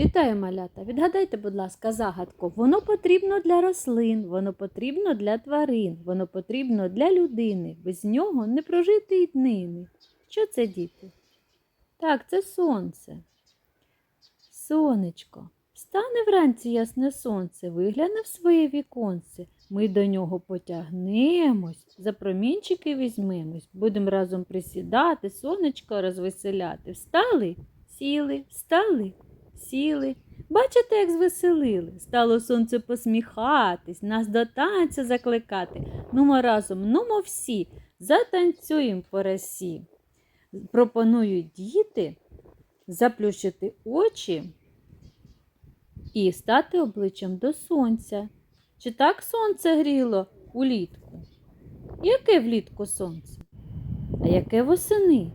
Вітаю, малята! Відгадайте, будь ласка, загадку. Воно потрібно для рослин, воно потрібно для тварин, воно потрібно для людини. Без нього не прожити й днини. Що це, діти? Так, це сонце. Сонечко. Встане вранці ясне сонце, вигляне в своє віконце. Ми до нього потягнемось, за промінчики візьмемось, будемо разом присідати, сонечко розвеселяти. Встали, сіли, встали, сіли. Бачите, як звеселили? Стало сонце посміхатись, нас до танцю закликати. Нумо разом, нумо всі, затанцюємо по росі. Пропоную діти заплющити очі і стати обличчям до сонця. Чи так сонце гріло улітку? Яке влітку сонце? А яке восени?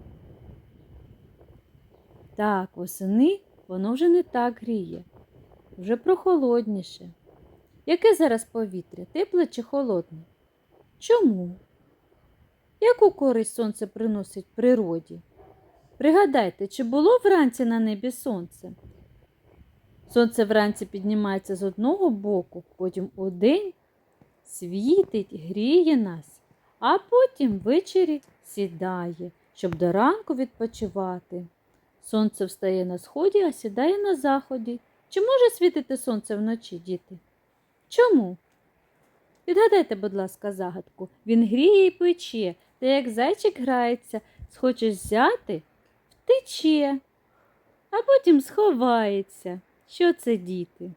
Так, восени воно вже не так гріє, вже прохолодніше. Яке зараз повітря, тепле чи холодне? Чому? Яку користь сонце приносить природі? Пригадайте, чи було вранці на небі сонце? Сонце вранці піднімається з одного боку, потім удень світить, гріє нас, а потім ввечері сідає, щоб до ранку відпочивати. Сонце встає на сході, а сідає на заході. Чи може світити сонце вночі, діти? Чому? Відгадайте, будь ласка, загадку. Він гріє і пече, та як зайчик грається, схочеш взяти, втече, а потім сховається. Що це діти?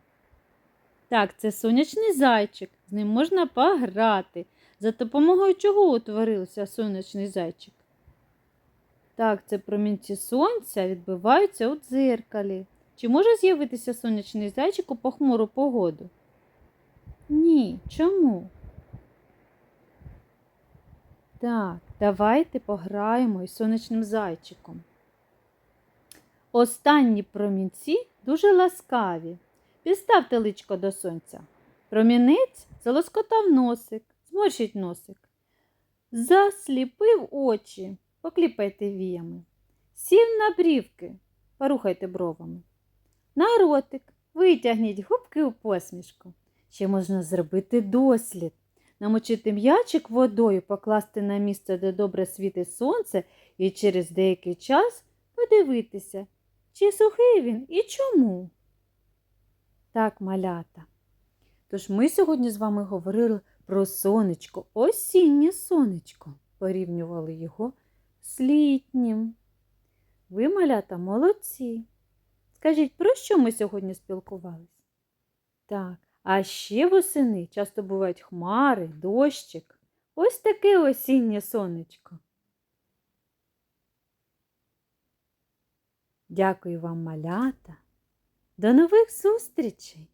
Так, це сонячний зайчик, з ним можна пограти. За допомогою чого утворився сонячний зайчик? Так, це промінці сонця відбиваються у дзеркалі. Чи може з'явитися сонячний зайчик у похмуру погоду? Ні. Чому? Так, давайте пограємо із сонячним зайчиком. Останні промінці дуже ласкаві. Підставте личко до сонця. Промінець залоскотав носик, зморщить носик. Засліпив очі, покліпайте віями. Сів на брівки, порухайте бровами. На ротик витягніть губки у посмішку. Ще можна зробити дослід. Намочити м'ячик водою, покласти на місце, де добре світить сонце, і через деякий час подивитися, чи сухий він і чому? Так, малята. Тож ми сьогодні з вами говорили про сонечко, осіннє сонечко. Порівнювали його з літнім. Ви, малята, молодці. Скажіть, про що ми сьогодні спілкувались? Так, а ще восени часто бувають хмари, дощик. Ось таке осіннє сонечко. Дякую вам, малята. До нових зустрічей!